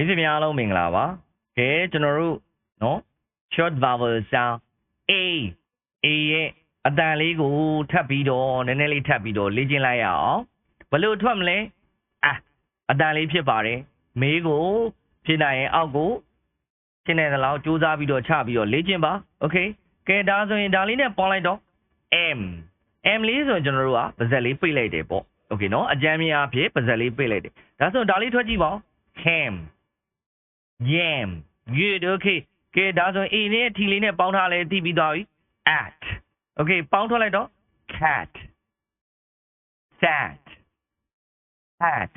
မိတ်ဆွေများအားလုံးမင်္ဂလာပါ။ကဲကျွန်တော်တို့နော် short vowel sound a a ရဲ့အတန်လေးကိုထပ်ပြီးတော့နည်းနည်းလေးထပ်ပြီးတော့လေ့ကျင့်လိုက်ရအောင်။ဘလို့ထွက်မလဲ။အာအတန်လေးဖြစ်ပါတယ်။မေးကိုဖြစ်နိုင်ရင်အောက်ကိုရှင်းနေသလားစူးစမ်းပြီးတော့ချပြီးတော့လေ့ကျင့်ပါ။ Okay ။ကဲဒါဆိုရင်ဒါလေးနဲ့ပေါင်းလိုက်တော့ m m လေးဆိုရင်ကျွန်တော်တို့ကပါဇက်လေးပိတ်လိုက်တယ်ပေါ့။ Okay နော်အကြမ်းမြင်အဖြစ်ပါဇက်လေးပိတ်လိုက်တယ်။ဒါဆိုရင်ဒါလေးထွက်ကြည့်ပါဦး ham yam good okay ကဲဒါဆိုရင် a နဲ့ t လေးနဲ့ပေါင်းထားလဲသိပြီးသွားပြီ at okay ပေါင်းထွက်လိုက်တော့ cat sat hat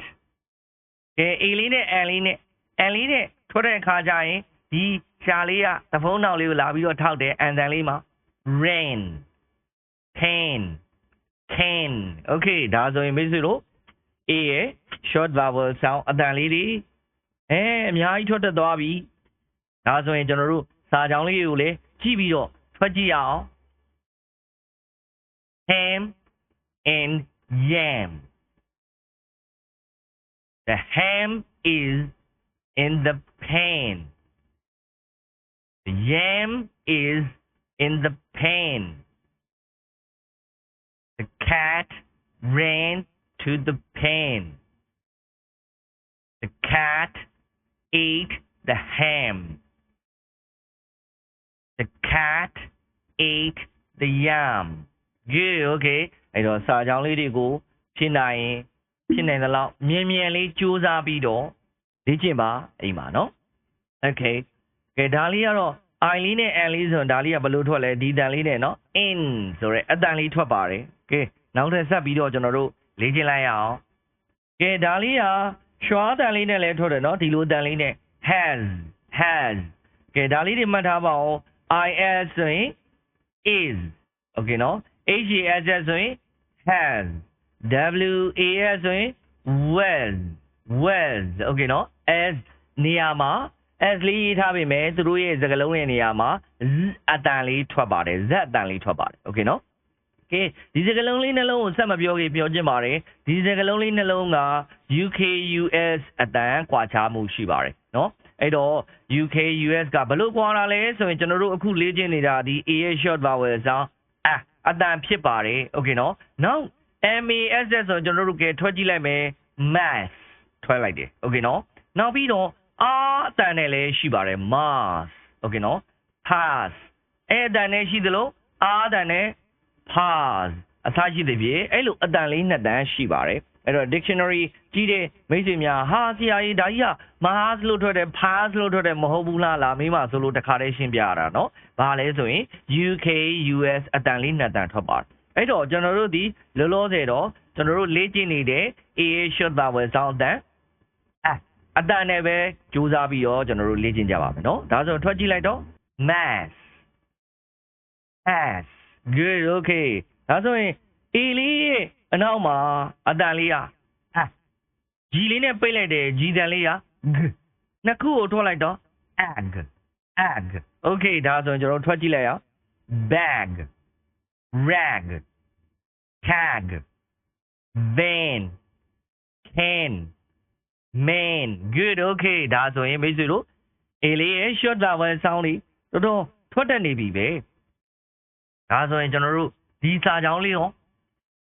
ကဲ a လေးနဲ့ n လေးနဲ့ n လေးနဲ့ထွက်တဲ့အခါကျရင်ဒီရှားလေးကသဖုံးနောက်လေးကိုလာပြီးတော့ထောက်တယ်အန်တန်လေးမှာ rain can can okay ဒါဆိုရင်မိတ်ဆွေတို့ a ရဲ့ short vowel sound အတန်လေးတွေ အဲအများကြီးထွက်တက်သွားပြီဒါဆိုရင်ကျွန်တော်တို့စာကြောင်းလေးကိုလည်းကြည့်ပြီးတော့ထွက်ကြည့်ရအောင် ham and yam the ham is in the pan the yam is in the pan the cat ran to the pan the cat ate the ham. The cat ate the yam. Good, okay. အဲ့တော့စာကြောင်းလေးတွေကိုဖြစ်နိုင်ရင်ဖြစ်နိုင်သလောက်မြင်မြန်လေးစူးစမ်းပြီးတော့လေ့ကျင့်ပါအိမ်မှာနော် Okay. ကဲဒါလေးကတော့ I လေးနဲ့ N လေးဆိုရင်ဒါလေးကဘယ်လိုထွက်လဲဒီတန်လေးနဲ့နော် in ဆိုရဲအတန်လေးထွက်ပါတယ်။ကဲနောက်ထပ်ဆက်ပြီးတော့ကျွန်တော်တို့လေ့ကျင့်လိုက်ရအောင်။ကဲဒါလေးက ရွှာတန်လေးနဲ့လည်းထွက်တယ်နော်ဒီလိုတန်လေးနဲ့ has has ကဲဒါလေးတွေမှတ်ထားပါဦး is ဆိုရင် is okay နော် has ဆိုရင် has was ဆိုရင် was was okay နော် as နေရာမှာ as လေးရေးထားပေမဲ့သူတို့ရဲ့စကားလုံးရဲ့နေရာမှာ z အတန်လေးထွက်ပါတယ် z အတန်လေးထွက်ပါတယ် okay နော် ကဲဒီစကားလုံးလေးနှလုံးကိုဆက်မပြောခင်ပြောချင်ပါတယ်ဒီစကားလုံးလေးနှလုံးက UK US အတန်ကွာခြားမှုရှိပါတယ်နော်အဲ့တော့ UK US ကဘယ်လိုကွာတာလဲဆိုရင်ကျွန်တော်တို့အခုလေ့ကျင့်နေတာဒီ A ရဲ့ short vowel sound အာအတန်ဖြစ်ပါတယ် okay နော်နောက် MAS ဆိုရင်ကျွန်တော်တို့ကထွက်ကြည့်လိုက်မယ် mass ထွက်လိုက်တယ် okay နော်နောက်ပြီးတော့ R အတန်နဲ့လည်းရှိပါတယ် mass okay နော် pass အဲ့အတန်နဲ့ရှိသလို R အတန်နဲ့ ဟာအစရှိတဲ့ပြေအဲ့လိုအတန်လေးနှစ်တန်းရှိပါတယ်အဲ့တော့ dictionary ကြီးတဲ့မိတ်ဆွေများဟာဆရာကြီးဒါကြီးကမဟာစလို့ထွက်တယ်ဖာစလို့ထွက်တယ်မဟုတ်ဘူးလားလာမိမဆိုလို့တခါတည်းရှင်းပြရတာနော်ဘာလဲဆိုရင် UK US အတန်လေးနှစ်တန်ထွက်ပါတယ်အဲ့တော့ကျွန်တော်တို့ဒီလောလောဆယ်တော့ကျွန်တော်တို့လေ့ကျင့်နေတဲ့ AA short vowel sound တန်အဲအတန်နဲ့ပဲကြိုးစားပြီးတော့ကျွန်တော်တို့လေ့ကျင့်ကြပါမယ်နော်ဒါဆိုထွက်ကြည့်လိုက်တော့ mass has good okay ဒါဆိုရင် A လေးရဲ့အနောက်မှာအတန်လေးကဟာ G လေးနဲ့ပိတ်လိုက်တယ် G တန်လေးက G နှစ်ခုကိုထွက်လိုက်တော့ ag ag okay ဒါဆိုရင်ကျွန်တော်ထွက်ကြည့်လိုက်အောင် bag rag tag van can man good okay ဒါဆိုရင်မိတ်ဆွေတို့ A လေးရဲ့ short vowel sound လေးတော်တော်ထွက်တတ်နေပြီပဲ ဒါဆိုရင်ကျွန်တော်တို့ဒီစာကြောင်းလေးရော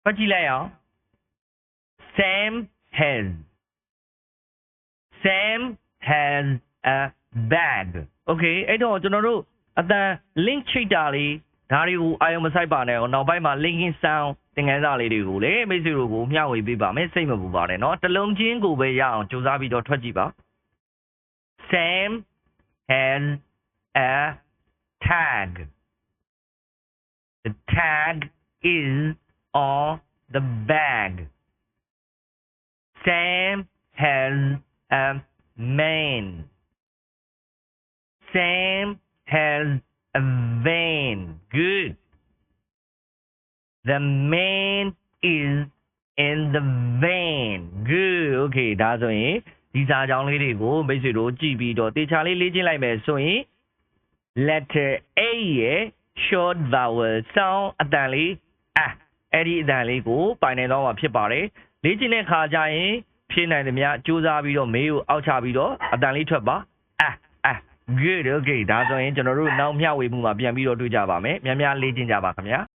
ဖတ်ကြည့်လိုက်အောင် Sam has Sam has a bag Okay အဲ့တော့ကျွန်တော်တို့အတန် link ချိတ်တာလေးဒါတွေကိုအာယုံမဆိုင်ပါနဲ့နောက်ပိုင်းမှာ linking sound သင်ခန်းစာလေးတွေကိုလေမိတ်ဆွေတို့ကိုမျှဝေပေးပါမယ်စိတ်မပူပါနဲ့เนาะတစ်လုံးချင်းကိုပဲရအောင်စူးစမ်းပြီးတော့ထွက်ကြည့်ပါ Sam has a tag The tag is on the bag. Sam has a man. Sam has a van. Good. The man is in the van. Good. Okay ဒါဆိုရင်ဒီစာကြောင်းလေးတွေကိုမိတ်ဆွေတို့ကြည့်ပြီးတော့တေချာလေးလေ့ကျင့်လိုက်မယ်ဆိုရင် letter A ရဲ့ short vowel sound အတန်လေးอ่ะအဲ့ဒီအတန်လေးကိုပိုင်နိုင်တော့မှာဖြစ်ပါတယ်လေ့ကျင့်တဲ့ခါကျရင်ဖြဖြည့်နိုင်သမျှစူးစမ်းပြီးတော့မေးကိုအောက်ချပြီးတော့အတန်လေးထွက်ပါအာအာ good okay ဒါဆိုရင်ကျွန်တော်တို့နောက်မျှဝေမှုမှာပြန်ပြီးတော့တွေ့ကြပါမယ်များများလေ့ကျင့်ကြပါခင်ဗျာ